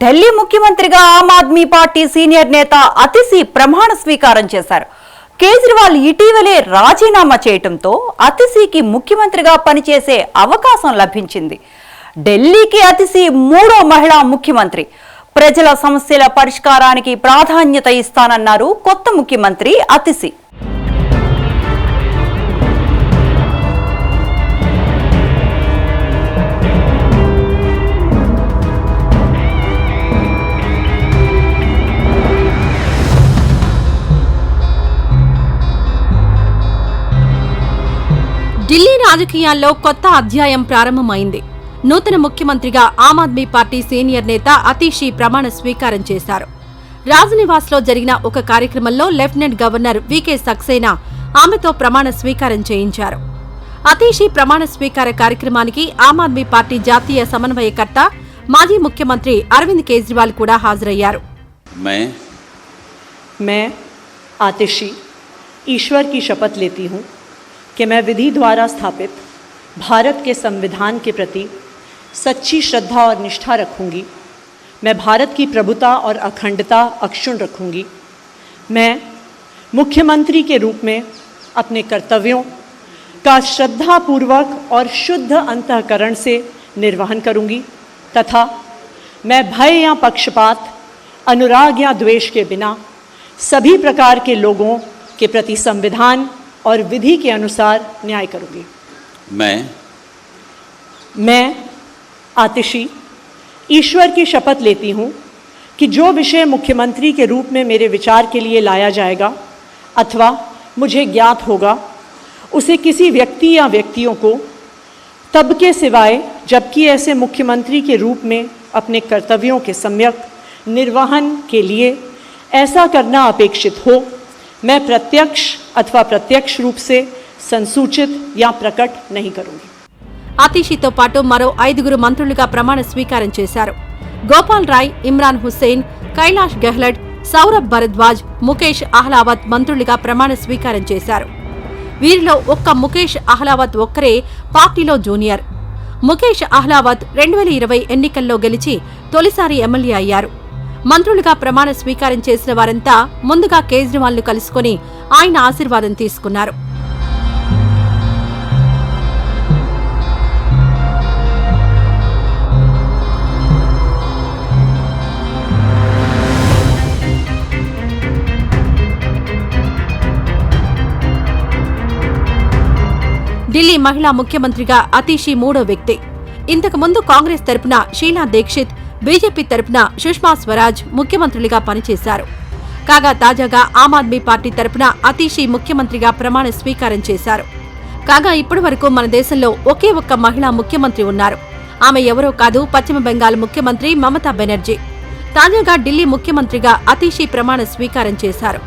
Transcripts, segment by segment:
ఢిల్లీ ముఖ్యమంత్రిగా Aam Aadmi party senior నేత అతిసి ప్రమాణ స్వీకారం చేశారు. కేజ్రీవాల్ ఇటీవలే రాజీనామా చేయటంతో అతిసికి ముఖ్యమంత్రిగా పనిచేసే అవకాశం లభించింది. ఢిల్లీకి అతిసి మూడో మహిళా ముఖ్యమంత్రి. ప్రజల సమస్యల పరిష్కారానికి ప్రాధాన్యత ఇస్తానన్నారు కొత్త ముఖ్యమంత్రి అతిసి ఢిల్లీ రాజకీయాల్లో కొత్త అధ్యాయం ప్రారంభమైంది నూతన ముఖ్యమంత్రిగా ఆమ్ ఆద్మీ పార్టీ సీనియర్ నేత అతీషి ప్రమాణ స్వీకారం చేశారు రాజ్నివాస్లో జరిగిన ఒక కార్యక్రమంలో లెఫ్టినెంట్ గవర్నర్ వికే సక్సేనా ఆమెతో ప్రమాణ స్వీకారం చేయించారు అతీషి ప్రమాణ స్వీకార కార్యక్రమానికి ఆమ్ ఆద్మీ పార్టీ జాతీయ సమన్వయకర్త మాజీ ముఖ్యమంత్రి అరవింద్ కేజ్రీవాల్ కూడా హాజరయ్యారు मैं मैं आतिशी ईश्वर की शपथ लेती हूँ कि मैं विधि द्वारा स्थापित, भारत के संविधान के प्रति सच्ची श्रद्धा और निष्ठा रखूँगी। मैं भारत की प्रभुता और अखंडता अक्षुण रखूँगी। मैं मुख्यमंत्री के रूप में अपने कर्तव्यों का श्रद्धापूर्वक और शुद्ध अंतकरण से निर्वहन करूँगी तथा मैं भय या पक्षपात, अनुराग या द्वेष के बिना सभी प्रकार के लोगों के प्रति संविधान और विधि के अनुसार न्याय करूँगी। मैं मैं आतिशी ईश्वर की शपथ लेती हूँ कि जो विषय मुख्यमंत्री के रूप में मेरे विचार के लिए लाया जाएगा अथवा मुझे ज्ञात होगा उसे किसी व्यक्ति या व्यक्तियों को तब के सिवाय जबकि ऐसे मुख्यमंत्री के रूप में अपने कर्तव्यों के सम्यक निर्वहन के लिए ऐसा करना अपेक्षित हो मैं प्रत्यक्ष अथवा प्रत्यक्ष रूप से संसूचित या प्रकट नहीं करूँगी అతీషితో పాటు మరో ఐదుగురు మంత్రులుగా ప్రమాణ స్వీకారం చేశారు గోపాల్ రాయ్ ఇమ్రాన్ హుస్సేన్ కైలాష్ గెహ్లట్ సౌరభ్ భరద్వాజ్ ముఖేష్ అహ్లావత్ మంత్రులుగా ప్రమాణ స్వీకారం చేశారు వీరిలో ఒక్క ముఖేష్ అహ్లావత్ ఒక్కరే పార్టీలో జూనియర్ ముఖేష్ అహ్లావత్ రెండు వేల ఇరవై ఎన్నికల్లో గెలిచి తొలిసారి ఎమ్మెల్యే అయ్యారు మంత్రులుగా ప్రమాణ స్వీకారం చేసిన వారంతా ముందుగా కేజ్రీవాల్ను కలుసుకుని ఆయన ఆశీర్వాదం తీసుకున్నారు. ఢిల్లీ మహిళా ముఖ్యమంత్రిగా అతీషి మూడో వ్యక్తి. ఇంతకుముందు కాంగ్రెస్ తరపున షీలా దీక్షిత్ బీజేపీ తరపున సుష్మా స్వరాజ్ ముఖ్యమంత్రులుగా పనిచేశారు. కాగా తాజాగా ఆమ్ ఆద్మీ పార్టీ తరపున అతీషి ముఖ్యమంత్రిగా ప్రమాణ స్వీకారం చేశారు. కాగా ఇప్పటి వరకు మన దేశంలో ఒకే ఒక్క మహిళా ముఖ్యమంత్రి ఉన్నారు. ఆమె ఎవరో కాదు పశ్చిమ బెంగాల్ ముఖ్యమంత్రి మమతా బెనర్జీ. తాజాగా ఢిల్లీ ముఖ్యమంత్రిగా అతీషి ప్రమాణ స్వీకారం చేశారు.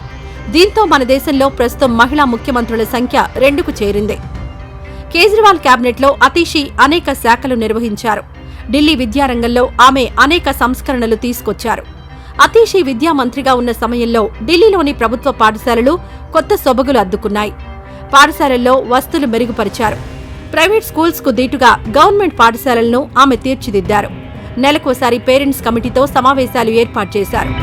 దీంతో మన దేశంలో ప్రస్తుతం మహిళా ముఖ్యమంత్రుల సంఖ్య రెండుకు చేరింది. కేజ్రీవాల్ క్యాబినెట్లో అతీషి అనేక శాఖలు నిర్వహించారు. ఢిల్లీ విద్యారంగంలో ఆమె అనేక సంస్కరణలు తీసుకొచ్చారు. అతీషి విద్యా మంత్రిగా ఉన్న సమయంలో ఢిల్లీలోని ప్రభుత్వ పాఠశాలలు కొత్త సొబగులు అద్దుకున్నాయి. పాఠశాలల్లో వస్తులు మెరుగుపరిచారు. ప్రైవేట్ స్కూల్స్కు దీటుగా గవర్నమెంట్ పాఠశాలలను ఆమె తీర్చిదిద్దారు. నెలకోసారి పేరెంట్స్ కమిటీతో సమావేశాలు ఏర్పాటు చేశారు.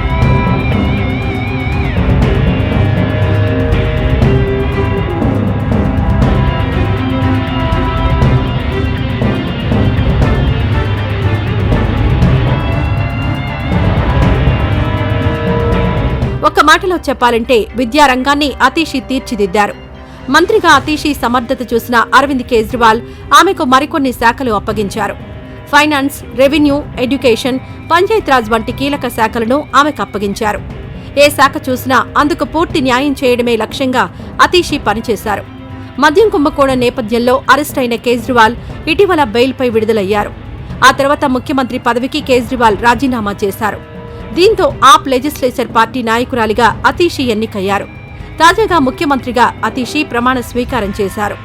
మాటలో చెప్పాలంటే విద్యారంగాన్ని అతీషి తీర్చిదిద్దారు. మంత్రిగా అతీషి సమర్థత చూసిన అరవింద్ కేజ్రీవాల్ ఆమెకు మరికొన్ని శాఖలు అప్పగించారు. ఫైనాన్స్ రెవెన్యూ ఎడ్యుకేషన్ పంచాయతీరాజ్ వంటి కీలక శాఖలను ఆమెకు అప్పగించారు. ఏ శాఖ చూసినా అందుకు పూర్తి న్యాయం చేయడమే లక్ష్యంగా అతీషి పనిచేశారు. మద్యం కుంభకోణం నేపథ్యంలో అరెస్ట్ అయిన కేజ్రీవాల్ ఇటీవల బెయిల్పై విడుదలయ్యారు. ఆ తర్వాత ముఖ్యమంత్రి పదవికి కేజ్రీవాల్ రాజీనామా చేశారు. దీంతో ఆప్ లెజిస్లేచర్ పార్టీ నాయకురాలిగా అతీషి ఎన్నికయ్యారు. తాజాగా ముఖ్యమంత్రిగా అతీషి ప్రమాణ స్వీకారం చేశారు.